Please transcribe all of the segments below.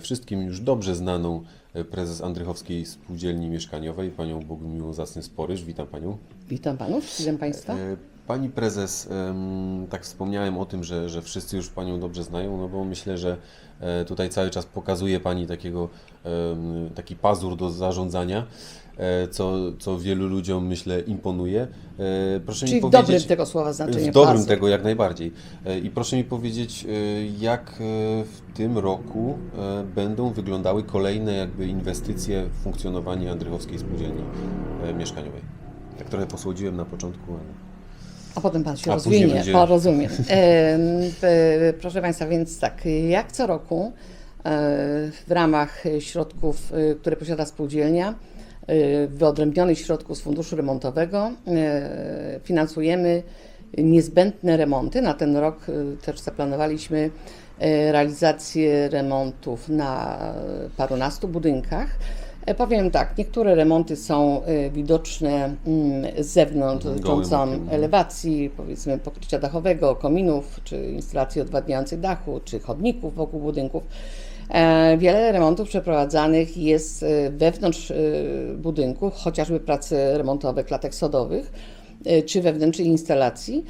Wszystkim już dobrze znaną e, prezes Andrychowskiej Spółdzielni Mieszkaniowej, panią Bogumiłą Zasny-Sporyż. Witam panią. Witam panów, witam państwa. E, Pani prezes, tak wspomniałem o tym, że, że wszyscy już panią dobrze znają, no bo myślę, że e, tutaj cały czas pokazuje pani takiego, taki pazur do zarządzania, e, co, co wielu ludziom myślę imponuje. E, Proszę Czyli mi w powiedzieć, dobrym tego słowa znaczenia w dobrym pazur. tego jak najbardziej. E, I proszę mi powiedzieć, e, jak e, w tym roku e, będą wyglądały kolejne jakby inwestycje w funkcjonowanie Andrychowskiej Spółdzielni e, Mieszkaniowej. Tak trochę posłodziłem na początku, ale... A potem pan się A rozwinie. będzie- O, rozumiem. Em, e, proszę państwa, więc tak, jak co roku e, w ramach środków, e, które posiada spółdzielnia, e, wyodrębnionych środków z funduszu remontowego, e, finansujemy niezbędne remonty. Na ten rok e, też zaplanowaliśmy realizację remontów na parunastu budynkach. E, Powiem tak, niektóre remonty są widoczne mm, z zewnątrz, dotyczącą okiem. elewacji, powiedzmy pokrycia dachowego, kominów, czy instalacji odwadniających dachu, czy chodników wokół budynków. E, Wiele remontów przeprowadzanych jest e, wewnątrz e, budynku, chociażby prace remontowe klatek sodowych, czy wewnętrznych instalacji.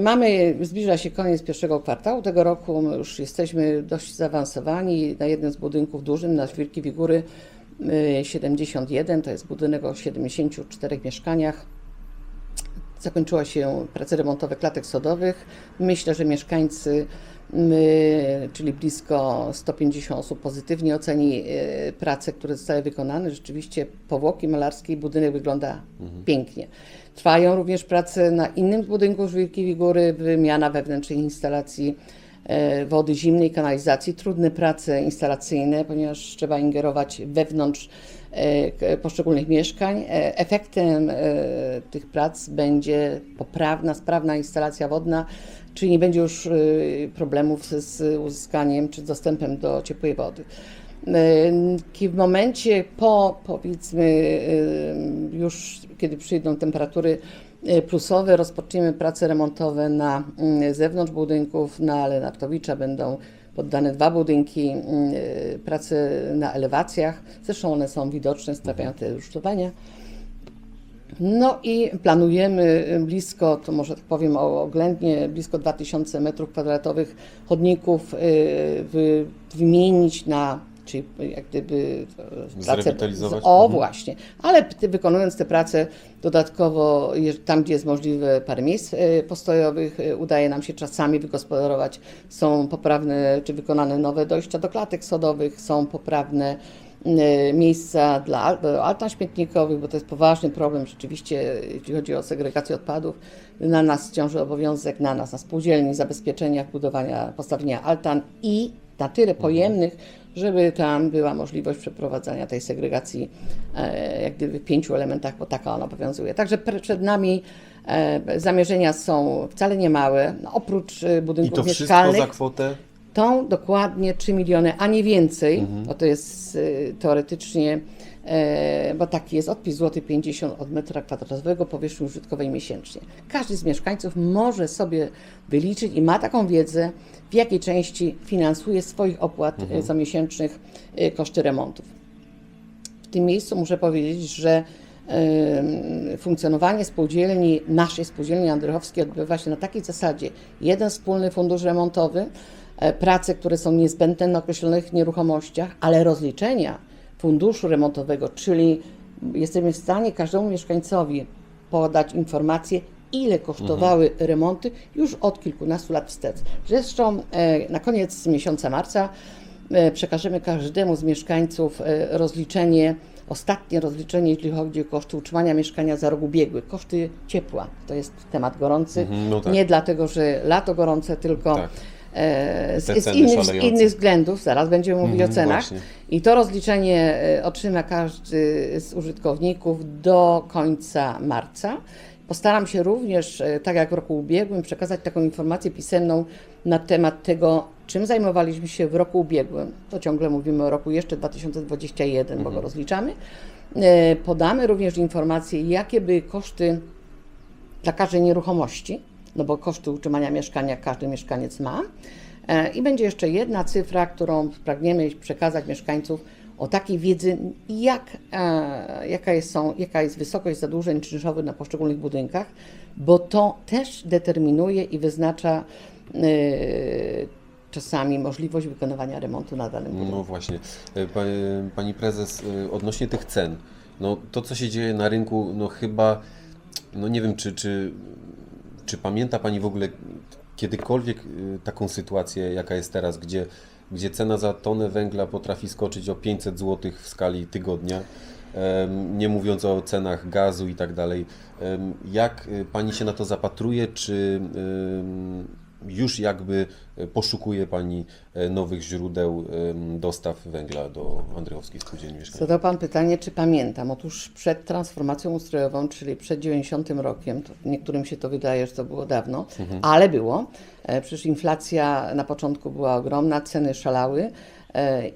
Mamy, zbliża się koniec pierwszego kwartału tego roku, już jesteśmy dość zaawansowani. Na jednym z budynków dużym, na Świrki Wigury e, 71, to jest budynek o 74 mieszkaniach. Zakończyła się prace remontowe klatek sodowych. Myślę, że mieszkańcy, czyli blisko 150 osób, pozytywnie oceni e, prace, które zostały wykonane. Rzeczywiście powłoki malarskie i budynek wygląda pięknie. Trwają również prace na innym budynku Żwirki Góry, wymiana wewnętrznej instalacji e, wody zimnej, kanalizacji. Trudne prace instalacyjne, ponieważ trzeba ingerować wewnątrz poszczególnych mieszkań. E, Efektem e, tych prac będzie poprawna, sprawna instalacja wodna, czyli nie będzie już e, problemów z, uzyskaniem czy dostępem do ciepłej wody. E, W momencie po, powiedzmy, e, już kiedy przyjdą temperatury e, plusowe, rozpoczniemy prace remontowe na mm, zewnątrz budynków, na Lenartowicza będą poddane dwa budynki, mm, e, prace na elewacjach, zresztą one są widoczne, sprawiają te rusztowania. No i planujemy blisko, to może tak powiem oględnie, blisko 2000 m2 chodników y, wy, wymienić na, czyli jak gdyby e, Zrewitalizować? O Mhm. właśnie, ale wykonując te prace dodatkowo, tam gdzie jest możliwe parę miejsc e, postojowych, e, udaje nam się czasami wygospodarować, są poprawne, czy wykonane nowe dojścia do klatek sodowych, są poprawne miejsca dla altan śmietnikowych, bo to jest poważny problem rzeczywiście, jeśli chodzi o segregację odpadów. Na nas ciąży obowiązek, na nas, na spółdzielni, zabezpieczenia, budowania, postawienia altan i na tyle pojemnych, żeby tam była możliwość przeprowadzania tej segregacji e, jak gdyby w pięciu elementach, bo taka ona obowiązuje. Także przed nami e, zamierzenia są wcale nie małe. No, oprócz e, I budynków to wszystko mieszkalnych, za kwotę? tą dokładnie 3 miliony, a nie więcej, Mhm. bo to jest teoretycznie, bo taki jest odpis złoty 50 od metra kwadratowego powierzchni użytkowej miesięcznie. Każdy z mieszkańców może sobie wyliczyć i ma taką wiedzę, w jakiej części finansuje swoich opłat Mhm. y, comiesięcznych y, koszty remontów. W tym miejscu muszę powiedzieć, że funkcjonowanie spółdzielni, naszej spółdzielni Andrychowskiej odbywa się na takiej zasadzie. Jeden wspólny fundusz remontowy, e, prace, które są niezbędne na określonych nieruchomościach, ale rozliczenia funduszu remontowego, czyli jesteśmy w stanie każdemu mieszkańcowi podać informację, ile kosztowały remonty już od kilkunastu lat wstecz. Zresztą e, na koniec miesiąca marca e, przekażemy każdemu z mieszkańców e, rozliczenie, ostatnie rozliczenie, jeśli chodzi o koszty utrzymania mieszkania za rok ubiegły, koszty ciepła. To jest temat gorący. Mhm, no tak. Nie dlatego, że lato gorące, tylko Tak. E, z, z, innych, z innych względów. Zaraz będziemy mówić Mhm, o cenach. właśnie. I to rozliczenie e, otrzyma każdy z użytkowników do końca marca. Postaram się również, e, tak jak w roku ubiegłym, przekazać taką informację pisemną na temat tego, czym zajmowaliśmy się w roku ubiegłym. To ciągle mówimy o roku jeszcze 2021, bo go rozliczamy. E, Podamy również informację, jakie były koszty dla każdej nieruchomości, no bo koszty utrzymania mieszkania każdy mieszkaniec ma. E, I będzie jeszcze jedna cyfra, którą pragniemy przekazać mieszkańców o takiej wiedzy, jak, e, jaka, jest, są, jaka jest wysokość zadłużeń czynszowych na poszczególnych budynkach, bo to też determinuje i wyznacza e, czasami możliwość wykonywania remontu na danym budynku. No właśnie. Pa- Pani prezes, odnośnie tych cen, no to co się dzieje na rynku, no chyba, no nie wiem, czy, czy, czy pamięta Pani w ogóle kiedykolwiek e, taką sytuację, jaka jest teraz, gdzie, gdzie cena za tonę węgla potrafi skoczyć o 500 zł w skali tygodnia, nie mówiąc o cenach gazu i tak dalej. Jak e, Pani się na to zapatruje, czy już jakby e, poszukuje Pani e, nowych źródeł dostaw węgla do Andrychowskiej Spółdzielni Mieszkaniowej? Zadał Pan pytanie, czy pamiętam. Otóż przed transformacją ustrojową, czyli przed 90 rokiem, to niektórym się to wydaje, że to było dawno, ale było. E, Przecież inflacja na początku była ogromna, ceny szalały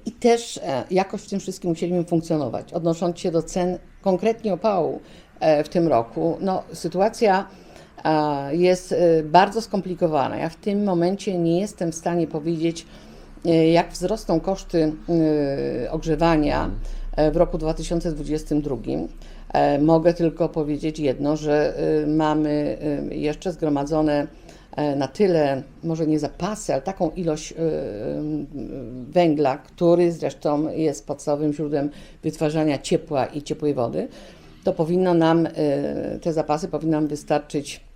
i też jakoś w tym wszystkim musieliśmy funkcjonować. Odnosząc się do cen konkretnie opału w tym roku, no sytuacja jest e, bardzo skomplikowana. Ja w tym momencie nie jestem w stanie powiedzieć, e, jak wzrosną koszty e, ogrzewania e, w roku 2022. E, Mogę tylko powiedzieć jedno, że mamy jeszcze zgromadzone e, na tyle, może nie zapasy, ale taką ilość węgla, który zresztą jest podstawowym źródłem wytwarzania ciepła i ciepłej wody, to powinno nam, te zapasy powinny nam wystarczyć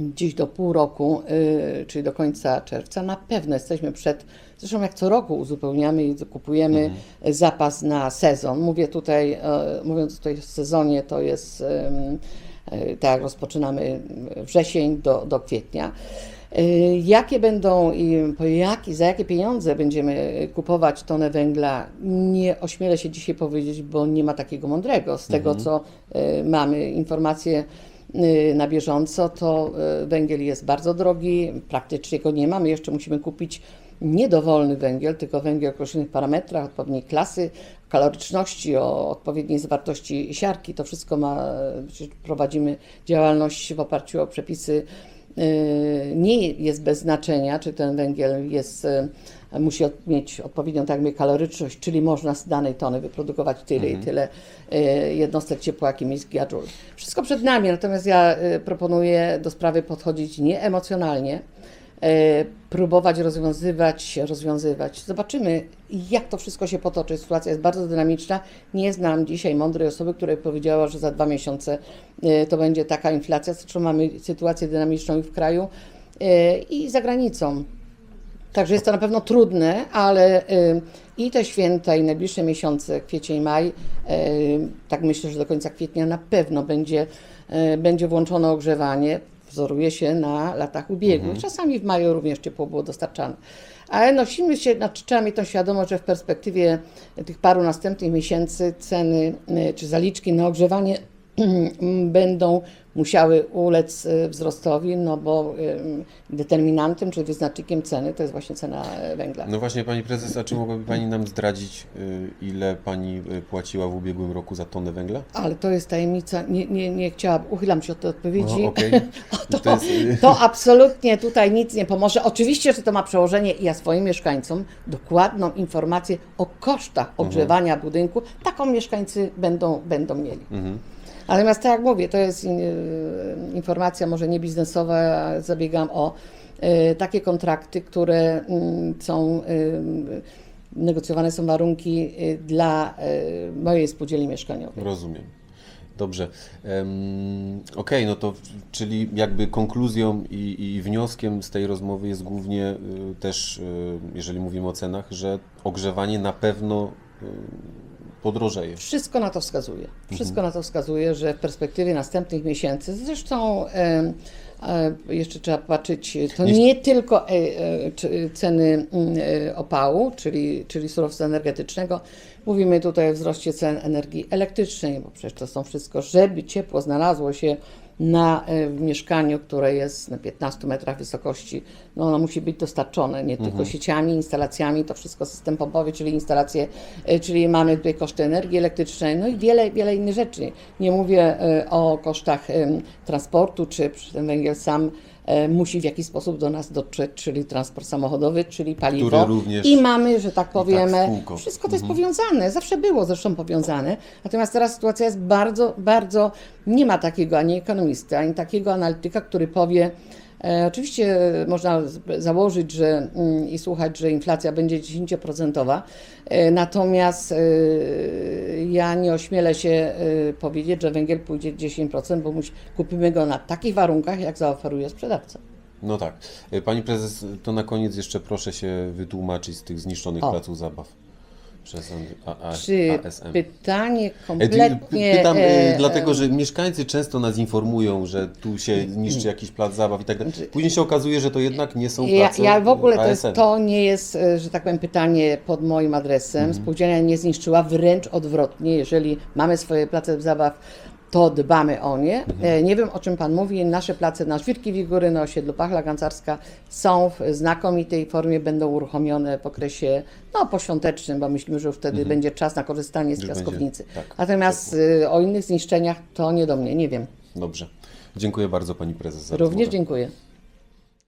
gdzieś do pół roku, y, czyli do końca czerwca, na pewno jesteśmy przed, zresztą jak co roku uzupełniamy i kupujemy zapas na sezon. Mówię tutaj, e, mówiąc tutaj o sezonie, to jest e, tak jak rozpoczynamy wrzesień do, do kwietnia. Y, Jakie będą i po jaki, za jakie pieniądze będziemy kupować tonę węgla, nie ośmielę się dzisiaj powiedzieć, bo nie ma takiego mądrego. Z tego, co y, mamy informacje y, na bieżąco, to y, węgiel jest bardzo drogi, praktycznie go nie mamy. Jeszcze musimy kupić nie dowolny węgiel, tylko węgiel o określonych parametrach, odpowiedniej klasy, kaloryczności, o odpowiedniej zawartości siarki. To wszystko ma, przecież prowadzimy działalność w oparciu o przepisy y, nie jest bez znaczenia, czy ten węgiel jest, y, musi mieć odpowiednią tak jak kaloryczność, czyli można z danej tony wyprodukować tyle i tyle y, jednostek ciepła, jakim jest gigajoule. Wszystko przed nami, natomiast ja y, proponuję do sprawy podchodzić nieemocjonalnie, e, próbować rozwiązywać, rozwiązywać. Zobaczymy, jak to wszystko się potoczy. Sytuacja jest bardzo dynamiczna. Nie znam dzisiaj mądrej osoby, która powiedziała, że za dwa miesiące e, to będzie taka inflacja. Zresztą mamy sytuację dynamiczną i w kraju, e, i za granicą. Także jest to na pewno trudne, ale y, i te święta, i najbliższe miesiące, kwiecień, maj, y, tak myślę, że do końca kwietnia na pewno będzie, y, będzie włączone ogrzewanie. Wzoruje się na latach ubiegłych. Czasami w maju również ciepło było dostarczane. Ale nosimy się, znaczy trzeba mieć tą świadomość, że w perspektywie tych paru następnych miesięcy ceny czy zaliczki na ogrzewanie będą musiały ulec y, wzrostowi, no bo y, determinantem czy wyznacznikiem ceny to jest właśnie cena y, węgla. No właśnie Pani prezes, a czy mogłaby Pani nam zdradzić, ile Pani płaciła w ubiegłym roku za tonę węgla? Ale to jest tajemnica, nie, nie, nie chciałabym, uchylam się od tej odpowiedzi. No, okej. to, To jest, to absolutnie tutaj nic nie pomoże. Oczywiście, że to ma przełożenie i ja swoim mieszkańcom dokładną informację o kosztach Mhm. ogrzewania budynku. Taką mieszkańcy będą, będą mieli. Mhm. Natomiast tak jak mówię, to jest y, informacja może nie biznesowa, zabiegam o y, takie kontrakty, które mm, są y, negocjowane są warunki dla mojej spółdzielni mieszkaniowej. Rozumiem. Dobrze. Okej, no to czyli jakby konkluzją i, i wnioskiem z tej rozmowy jest głównie y, też, y, jeżeli mówimy o cenach, że ogrzewanie na pewno y, podrożeje. Wszystko na to wskazuje. Wszystko na to wskazuje, że w perspektywie następnych miesięcy, zresztą e, e, jeszcze trzeba patrzeć, to Nie- nie tylko e, e, ceny mm, e, opału, czyli, czyli surowca energetycznego. Mówimy tutaj o wzroście cen energii elektrycznej, bo przecież to są wszystko, żeby ciepło znalazło się na e, w mieszkaniu, które jest na 15 metrach wysokości, no ono musi być dostarczone nie tylko sieciami, instalacjami, to wszystko system pompowy, czyli instalacje, e, czyli mamy tutaj koszty energii elektrycznej, no i wiele, wiele innych rzeczy. Nie mówię e, o kosztach transportu, czy ten węgiel sam musi w jakiś sposób do nas dotrzeć, czyli transport samochodowy, czyli paliwo. I mamy, że tak powiem, w kółko. wszystko to jest powiązane, zawsze było zresztą powiązane. Natomiast teraz sytuacja jest bardzo, bardzo, nie ma takiego ani ekonomisty, ani takiego analityka, który powie, E, oczywiście można założyć że, mm, i słuchać, że inflacja będzie 10%, e, natomiast e, ja nie ośmielę się e, powiedzieć, że węgiel pójdzie 10%, bo kupimy go na takich warunkach, jak zaoferuje sprzedawca. No tak. E, Pani prezes, to na koniec jeszcze proszę się wytłumaczyć z tych zniszczonych O. placów zabaw przez A- A- Czy ASM. pytanie E, kompletnie... Pytam e, e, dlatego, że mieszkańcy często nas informują, że tu się niszczy jakiś plac zabaw i tak dalej. Później się okazuje, że to jednak nie są Znaczy- Ja, place ja w ogóle to, jest, ASM. to nie jest, e, że tak powiem, pytanie pod moim adresem. Mhm. Spółdzielnia nie zniszczyła, wręcz odwrotnie. Jeżeli mamy swoje place zabaw, to dbamy o nie. Mhm. E, Nie wiem, o czym Pan mówi. Nasze place na Żwirki Wigury, na osiedlu Pachla Gancarska są w znakomitej formie, będą uruchomione w okresie no, poświątecznym, bo myślimy, że już wtedy będzie czas na korzystanie z Mhm. Piaskownicy. tak, Natomiast e, o innych zniszczeniach to nie do mnie, nie wiem. Dobrze. Dziękuję bardzo Pani Prezes Również rozmowę. dziękuję.